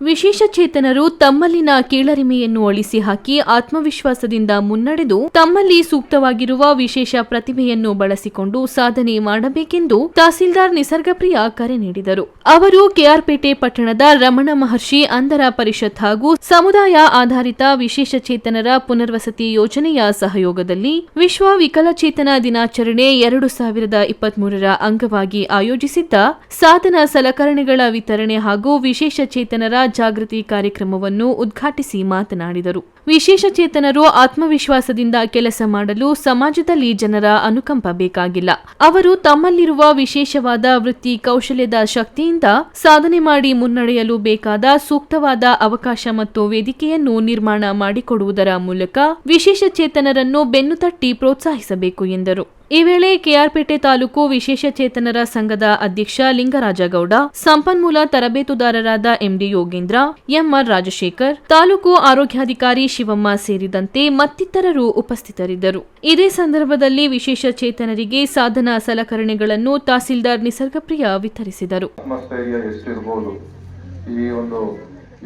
ವಿಶೇಷ ಚೇತನರು ತಮ್ಮಲ್ಲಿನ ಕೀಳರಿಮೆಯನ್ನು ಅಳಿಸಿ ಹಾಕಿ ಆತ್ಮವಿಶ್ವಾಸದಿಂದ ಮುನ್ನಡೆದು ತಮ್ಮಲ್ಲಿ ಸೂಕ್ತವಾಗಿರುವ ವಿಶೇಷ ಪ್ರತಿಭೆಯನ್ನು ಬಳಸಿಕೊಂಡು ಸಾಧನೆ ಮಾಡಬೇಕೆಂದು ತಹಸೀಲ್ದಾರ್ ನಿಸರ್ಗಪ್ರಿಯ ಕರೆ ನೀಡಿದರು. ಅವರು ಕೆಆರ್ಪೇಟೆ ಪಟ್ಟಣದ ರಮಣ ಮಹರ್ಷಿ ಅಂಧರ ಪರಿಷತ್ ಹಾಗೂ ಸಮುದಾಯ ಆಧಾರಿತ ವಿಶೇಷ ಚೇತನರ ಪುನರ್ವಸತಿ ಯೋಜನೆಯ ಸಹಯೋಗದಲ್ಲಿ ವಿಶ್ವ ವಿಕಲಚೇತನ ದಿನಾಚರಣೆ ಎರಡು ಸಾವಿರದ ಇಪ್ಪತ್ಮೂರರ ಅಂಗವಾಗಿ ಆಯೋಜಿಸಿದ್ದ ಸಾಧನ ಸಲಕರಣೆಗಳ ವಿತರಣೆ ಹಾಗೂ ವಿಶೇಷ ಚೇತನರ ಜಾಗೃತಿ ಕಾರ್ಯಕ್ರಮವನ್ನು ಉದ್ಘಾಟಿಸಿ ಮಾತನಾಡಿದರು. ವಿಶೇಷ ಚೇತನರು ಆತ್ಮವಿಶ್ವಾಸದಿಂದ ಕೆಲಸ ಮಾಡಲು ಸಮಾಜದಲ್ಲಿ ಜನರ ಅನುಕಂಪ ಬೇಕಾಗಿಲ್ಲ. ಅವರು ತಮ್ಮಲ್ಲಿರುವ ವಿಶೇಷವಾದ ವೃತ್ತಿ ಕೌಶಲ್ಯದ ಶಕ್ತಿಯಿಂದ ಸಾಧನೆ ಮಾಡಿ ಮುನ್ನಡೆಯಲು ಬೇಕಾದ ಸೂಕ್ತವಾದ ಅವಕಾಶ ಮತ್ತು ವೇದಿಕೆಯನ್ನು ನಿರ್ಮಾಣ ಮಾಡಿಕೊಡುವುದರ ಮೂಲಕ ವಿಶೇಷ ಚೇತನರನ್ನು ಬೆನ್ನು ತಟ್ಟಿ ಪ್ರೋತ್ಸಾಹಿಸಬೇಕು ಎಂದರು. ಈ ವೇಳೆ ಕೆಆರ್ಪೇಟೆ ತಾಲೂಕು ವಿಶೇಷ ಚೇತನರ ಸಂಘದ ಅಧ್ಯಕ್ಷ ಲಿಂಗರಾಜಗೌಡ, ಸಂಪನ್ಮೂಲ ತರಬೇತುದಾರರಾದ M D Yogendra, M R Rajashekar, taluk ಆರೋಗ್ಯಾಧಿಕಾರಿ ಶಿವಮ್ಮ ಸೇರಿದಂತೆ ಮತ್ತಿತರರು ಉಪಸ್ಥಿತರಿದ್ದರು. ಇದೇ ಸಂದರ್ಭದಲ್ಲಿ ವಿಶೇಷ ಚೇತನರಿಗೆ ಸಾಧನ ಸಲಕರಣೆಗಳನ್ನು ತಹಸೀಲ್ದಾರ್ ನಿಸರ್ಗಪ್ರಿಯ ವಿತರಿಸಿದರು.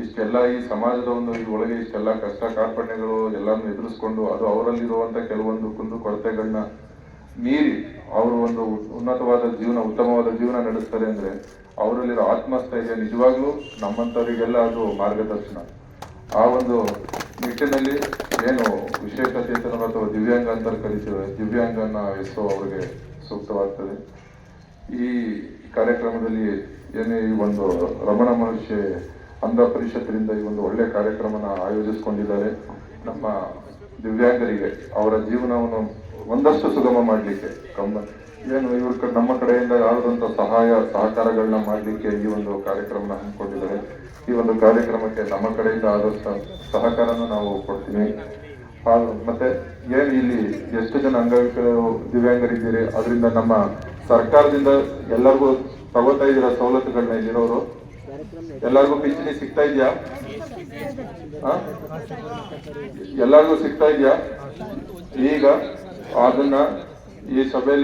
ಇಷ್ಟೆಲ್ಲ ಈ ಸಮಾಜದ ಒಂದು ಒಳಗೆ ಇಷ್ಟೆಲ್ಲ ಕಷ್ಟ ಕಾರ್ಪಣ್ಯಗಳು ಎಲ್ಲಾನು ಎದುರಿಸ್ಕೊಂಡು ಅದು ಅವರಲ್ಲಿರುವಂತ ಕೆಲವೊಂದು ಕುಂದು ಕೊರತೆಗಳನ್ನ ಮೀರಿ ಅವರು ಒಂದು ಉನ್ನತವಾದ ಜೀವನ, ಉತ್ತಮವಾದ ಜೀವನ ನಡೆಸ್ತಾರೆ ಅಂದ್ರೆ ಅವರಲ್ಲಿರೋ ಆತ್ಮಸ್ಥೈರ್ಯ ನಿಜವಾಗ್ಲೂ ನಮ್ಮಂಥವರಿಗೆಲ್ಲ ಅದು ಮಾರ್ಗದರ್ಶನ. ಆ ಒಂದು ನಿಟ್ಟಿನಲ್ಲಿ ಏನು ವಿಶೇಷ ಚೇತನರು ಅಥವಾ ದಿವ್ಯಾಂಗ ಅಂತ ಕರಿತೀವಿ ದಿವ್ಯಾಂಗನ ಹೆಸರು ಅವರಿಗೆ ಸೂಕ್ತವಾಗ್ತದೆ. ಈ ಕಾರ್ಯಕ್ರಮದಲ್ಲಿ ಏನೇ ಈ ಒಂದು ರಮಣ ಮಹರ್ಷಿ ಅಂಧ ಪರಿಷತ್ತಿನಿಂದ ಈ ಒಂದು ಒಳ್ಳೆ ಕಾರ್ಯಕ್ರಮನ ಆಯೋಜಿಸಿಕೊಂಡಿದ್ದಾರೆ. ನಮ್ಮ ದಿವ್ಯಾಂಗರಿಗೆ ಅವರ ಜೀವನವನ್ನು ಒಂದಷ್ಟು ಸುಗಮ ಮಾಡಲಿಕ್ಕೆ ಕಮ್ಮ ಏನು ಇವ್ರ ನಮ್ಮ ಕಡೆಯಿಂದ ಯಾವುದಂಥ ಸಹಾಯ ಸಹಕಾರಗಳನ್ನ ಮಾಡಲಿಕ್ಕೆ ಈ ಒಂದು ಕಾರ್ಯಕ್ರಮನ ಹಮ್ಮಿಕೊಂಡಿದ್ದಾರೆ. ಈ ಒಂದು ಕಾರ್ಯಕ್ರಮಕ್ಕೆ ನಮ್ಮ ಕಡೆಯಿಂದ ಆದಷ್ಟು ಸಹಕಾರನ ನಾವು ಕೊಡ್ತೀವಿ. ಮತ್ತೆ ಏನು ಇಲ್ಲಿ ಎಷ್ಟು ಜನ ಅಂಗವಿಕಲರು ದಿವ್ಯಾಂಗರಿದ್ದೀರಿ? ಅದರಿಂದ ನಮ್ಮ ಸರ್ಕಾರದಿಂದ ಎಲ್ಲರಿಗೂ ತಗೋತಾ ಇದ್ದೀರಾ ಸವಲತ್ತುಗಳನ್ನ ಇಲ್ಲಿರೋರು? ಎಲ್ಲರಿಗೂ ಪಿಂಚಣಿ ಸಿಗ್ತಾ ಇದೆಯಾ? ಎಲ್ಲರಿಗೂ ಸಿಗ್ತಾ ಇದೆಯಾ? ಈಗ ಅದನ್ನ ಈ ಸಭೆಯಲ್ಲಿ